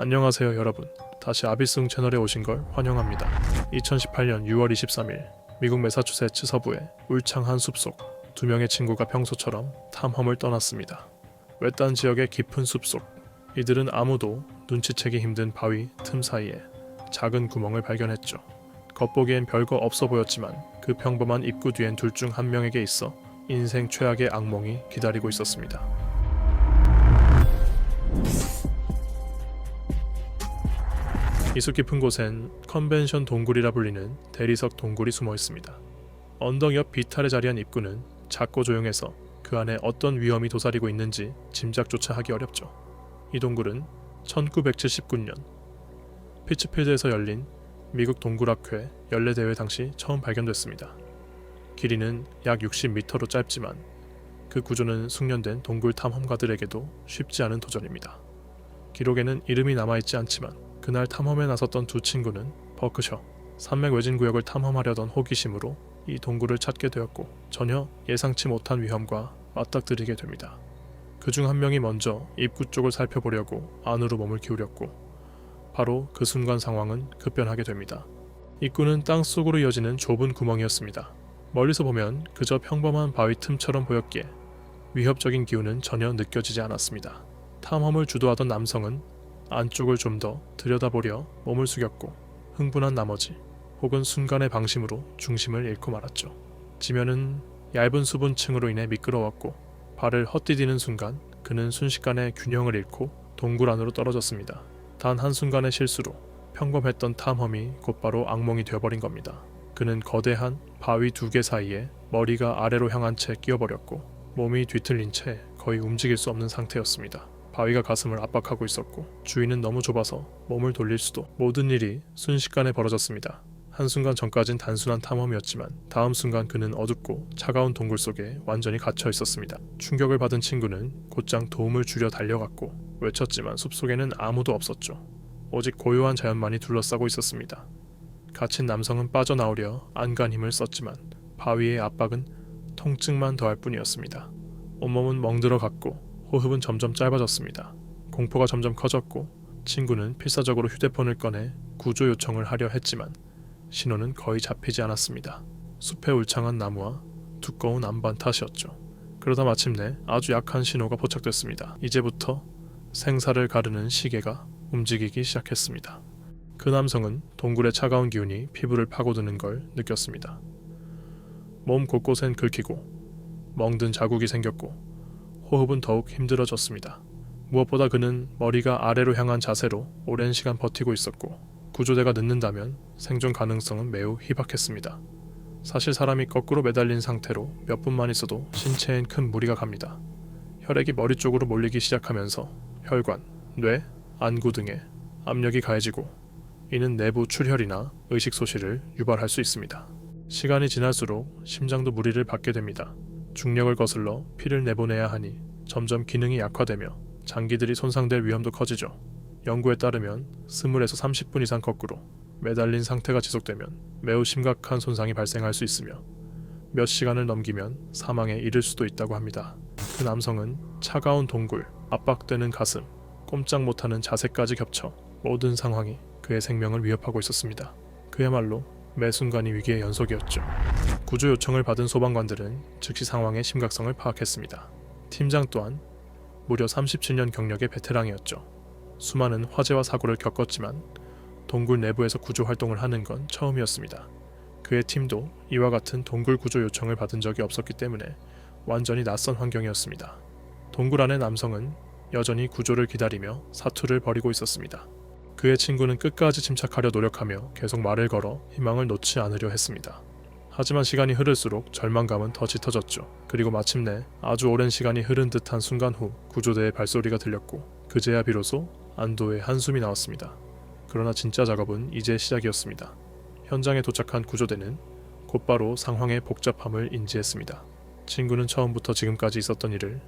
안녕하세요 여러분. 다시 아비스ung 채널에 오신 걸 환영합니다. 2018년 6월 23일 미국 매사추세츠 서부의 울창 한 숲속 두 명의 친구가 평소처럼 탐험을 떠났습니다. 외딴 지역의 깊은 숲속 이들은 아무도 눈치채기 힘든 바위 틈 사이에 작은 구멍을 발견했죠. 겉보기엔 별거 없어 보였지만 그 평범한 입구 뒤엔 둘 중 한 명에게 있어 인생 최악의 악몽이 기다리고 있었습니다. 이수 깊은 곳엔 컨벤션 동굴이라 불리는 대리석 동굴이 숨어 있습니다. 언덕 옆 비탈에 자리한 입구는 작고 조용해서 그 안에 어떤 위험이 도사리고 있는지 짐작조차 하기 어렵죠. 이 동굴은 1979년 피츠필드에서 열린 미국 동굴학회 연례대회 당시 처음 발견됐습니다. 길이는 약 60m로 짧지만 그 구조는 숙련된 동굴 탐험가들에게도 쉽지 않은 도전입니다. 기록에는 이름이 남아있지 않지만 그날 탐험에 나섰던 두 친구는 버크셔 산맥 외진 구역을 탐험하려던 호기심으로 이 동굴을 찾게 되었고 전혀 예상치 못한 위험과 맞닥뜨리게 됩니다. 그 중 한 명이 먼저 입구 쪽을 살펴보려고 안으로 몸을 기울였고 바로 그 순간 상황은 급변하게 됩니다. 입구는 땅 속으로 이어지는 좁은 구멍이었습니다. 멀리서 보면 그저 평범한 바위 틈처럼 보였기에 위협적인 기운은 전혀 느껴지지 않았습니다. 탐험을 주도하던 남성은 안쪽을 좀 더 들여다보려 몸을 숙였고 흥분한 나머지 혹은 순간의 방심으로 중심을 잃고 말았죠. 지면은 얇은 수분층으로 인해 미끄러웠고 발을 헛디디는 순간 그는 순식간에 균형을 잃고 동굴 안으로 떨어졌습니다. 단 한순간의 실수로 평범했던 탐험이 곧바로 악몽이 되어버린 겁니다. 그는 거대한 바위 두 개 사이에 머리가 아래로 향한 채 끼어버렸고 몸이 뒤틀린 채 거의 움직일 수 없는 상태였습니다. 바위가 가슴을 압박하고 있었고 주위는 너무 좁아서 몸을 돌릴 수도 모든 일이 순식간에 벌어졌습니다. 한순간 전까진 단순한 탐험이었지만 다음 순간 그는 어둡고 차가운 동굴 속에 완전히 갇혀 있었습니다. 충격을 받은 친구는 곧장 도움을 주려 달려갔고 외쳤지만 숲속에는 아무도 없었죠. 오직 고요한 자연만이 둘러싸고 있었습니다. 갇힌 남성은 빠져나오려 안간 힘을 썼지만 바위의 압박은 통증만 더할 뿐이었습니다. 온몸은 멍들어 갔고 호흡은 점점 짧아졌습니다. 공포가 점점 커졌고 친구는 필사적으로 휴대폰을 꺼내 구조 요청을 하려 했지만 신호는 거의 잡히지 않았습니다. 숲의 울창한 나무와 두꺼운 암반 탓이었죠. 그러다 마침내 아주 약한 신호가 포착됐습니다. 이제부터 생사를 가르는 시계가 움직이기 시작했습니다. 그 남성은 동굴의 차가운 기운이 피부를 파고드는 걸 느꼈습니다. 몸 곳곳엔 긁히고 멍든 자국이 생겼고 호흡은 더욱 힘들어졌습니다. 무엇보다 그는 머리가 아래로 향한 자세로 오랜 시간 버티고 있었고 구조대가 늦는다면 생존 가능성은 매우 희박했습니다. 사실 사람이 거꾸로 매달린 상태로 몇 분만 있어도 신체엔 큰 무리가 갑니다. 혈액이 머리 쪽으로 몰리기 시작하면서 혈관, 뇌, 안구 등에 압력이 가해지고 이는 내부 출혈이나 의식 소실을 유발할 수 있습니다. 시간이 지날수록 심장도 무리를 받게 됩니다. 중력을 거슬러 피를 내보내야 하니 점점 기능이 약화되며 장기들이 손상될 위험도 커지죠. 연구에 따르면 20에서 30분 이상 거꾸로 매달린 상태가 지속되면 매우 심각한 손상이 발생할 수 있으며 몇 시간을 넘기면 사망에 이를 수도 있다고 합니다. 그 남성은 차가운 동굴, 압박되는 가슴, 꼼짝 못하는 자세까지 겹쳐 모든 상황이 그의 생명을 위협하고 있었습니다. 그야말로 매 순간이 위기의 연속이었죠. 구조 요청을 받은 소방관들은 즉시 상황의 심각성을 파악했습니다. 팀장 또한 무려 37년 경력의 베테랑이었죠. 수많은 화재와 사고를 겪었지만 동굴 내부에서 구조 활동을 하는 건 처음이었습니다. 그의 팀도 이와 같은 동굴 구조 요청을 받은 적이 없었기 때문에 완전히 낯선 환경이었습니다. 동굴 안의 남성은 여전히 구조를 기다리며 사투를 벌이고 있었습니다. 그의 친구는 끝까지 침착하려 노력하며 계속 말을 걸어 희망을 놓지 않으려 했습니다. 하지만 시간이 흐를수록 절망감은 더 짙어졌죠. 그리고 마침내 아주 오랜 시간이 흐른 듯한 순간 후 구조대의 발소리가 들렸고 그제야 비로소 안도의 한숨이 나왔습니다. 그러나 진짜 작업은 이제 시작이었습니다. 현장에 도착한 구조대는 곧바로 상황의 복잡함을 인지했습니다. 친구는 처음부터 지금까지 있었던 일을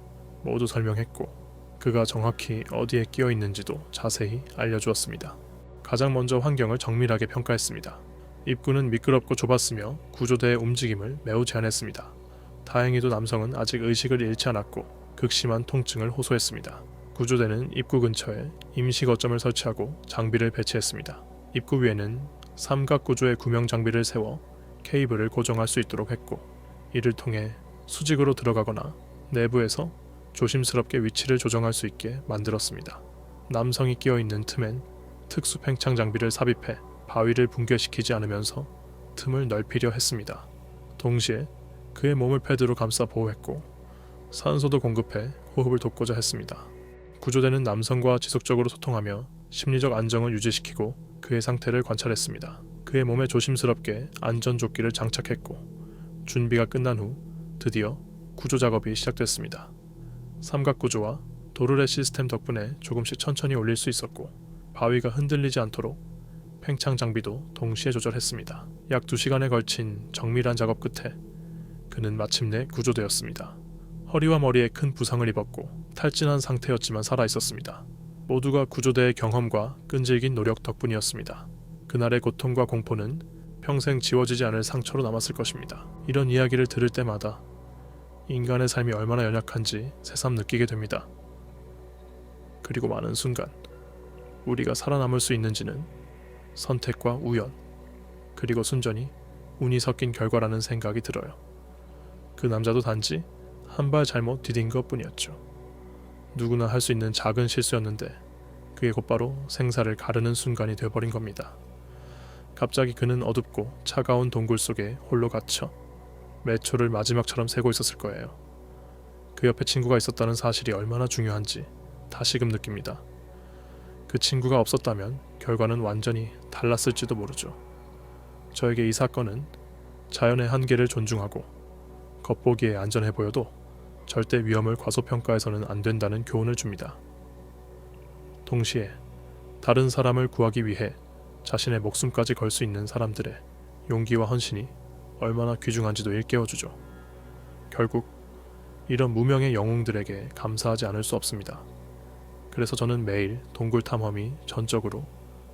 모두 설명했고 그가 정확히 어디에 끼어 있는지도 자세히 알려주었습니다. 가장 먼저 환경을 정밀하게 평가했습니다. 입구는 미끄럽고 좁았으며 구조대의 움직임을 매우 제한했습니다. 다행히도 남성은 아직 의식을 잃지 않았고 극심한 통증을 호소했습니다. 구조대는 입구 근처에 임시 거점을 설치하고 장비를 배치했습니다. 입구 위에는 삼각 구조의 구명 장비를 세워 케이블을 고정할 수 있도록 했고 이를 통해 수직으로 들어가거나 내부에서 조심스럽게 위치를 조정할 수 있게 만들었습니다. 남성이 끼어 있는 틈엔 특수 팽창 장비를 삽입해 바위를 붕괴시키지 않으면서 틈을 넓히려 했습니다. 동시에 그의 몸을 패드로 감싸 보호했고 산소도 공급해 호흡을 돕고자 했습니다. 구조대는 남성과 지속적으로 소통하며 심리적 안정을 유지시키고 그의 상태를 관찰했습니다. 그의 몸에 조심스럽게 안전조끼를 장착했고 준비가 끝난 후 드디어 구조 작업이 시작됐습니다. 삼각 구조와 도르래 시스템 덕분에 조금씩 천천히 올릴 수 있었고 바위가 흔들리지 않도록 팽창 장비도 동시에 조절했습니다. 약 2시간에 걸친 정밀한 작업 끝에 그는 마침내 구조되었습니다. 허리와 머리에 큰 부상을 입었고 탈진한 상태였지만 살아 있었습니다. 모두가 구조대의 경험과 끈질긴 노력 덕분이었습니다. 그날의 고통과 공포는 평생 지워지지 않을 상처로 남았을 것입니다. 이런 이야기를 들을 때마다 인간의 삶이 얼마나 연약한지 새삼 느끼게 됩니다. 그리고 많은 순간 우리가 살아남을 수 있는지는 선택과 우연 그리고 순전히 운이 섞인 결과라는 생각이 들어요. 그 남자도 단지 한 발 잘못 디딘 것 뿐이었죠. 누구나 할 수 있는 작은 실수였는데 그게 곧바로 생사를 가르는 순간이 되어버린 겁니다. 갑자기 그는 어둡고 차가운 동굴 속에 홀로 갇혀 몇 초를 마지막처럼 새고 있었을 거예요. 그 옆에 친구가 있었다는 사실이 얼마나 중요한지 다시금 느낍니다. 그 친구가 없었다면 결과는 완전히 달랐을지도 모르죠. 저에게 이 사건은 자연의 한계를 존중하고 겉보기에 안전해 보여도 절대 위험을 과소평가해서는 안 된다는 교훈을 줍니다. 동시에 다른 사람을 구하기 위해 자신의 목숨까지 걸 수 있는 사람들의 용기와 헌신이 얼마나 귀중한지도 일깨워주죠. 결국 이런 무명의 영웅들에게 감사하지 않을 수 없습니다. 그래서 저는 매일 동굴 탐험이 전적으로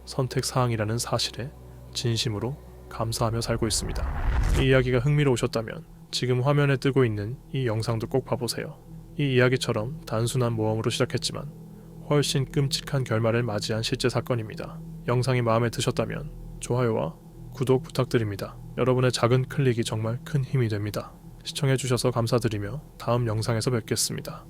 선택 사항이라는 사실에 진심으로 감사하며 살고 있습니다. 이 이야기가 흥미로우셨다면 지금 화면에 뜨고 있는 이 영상도 꼭 봐보세요. 이 이야기처럼 단순한 모험으로 시작했지만 훨씬 끔찍한 결말을 맞이한 실제 사건입니다. 영상이 마음에 드셨다면 좋아요와 구독 부탁드립니다. 여러분의 작은 클릭이 정말 큰 힘이 됩니다. 시청해주셔서 감사드리며 다음 영상에서 뵙겠습니다.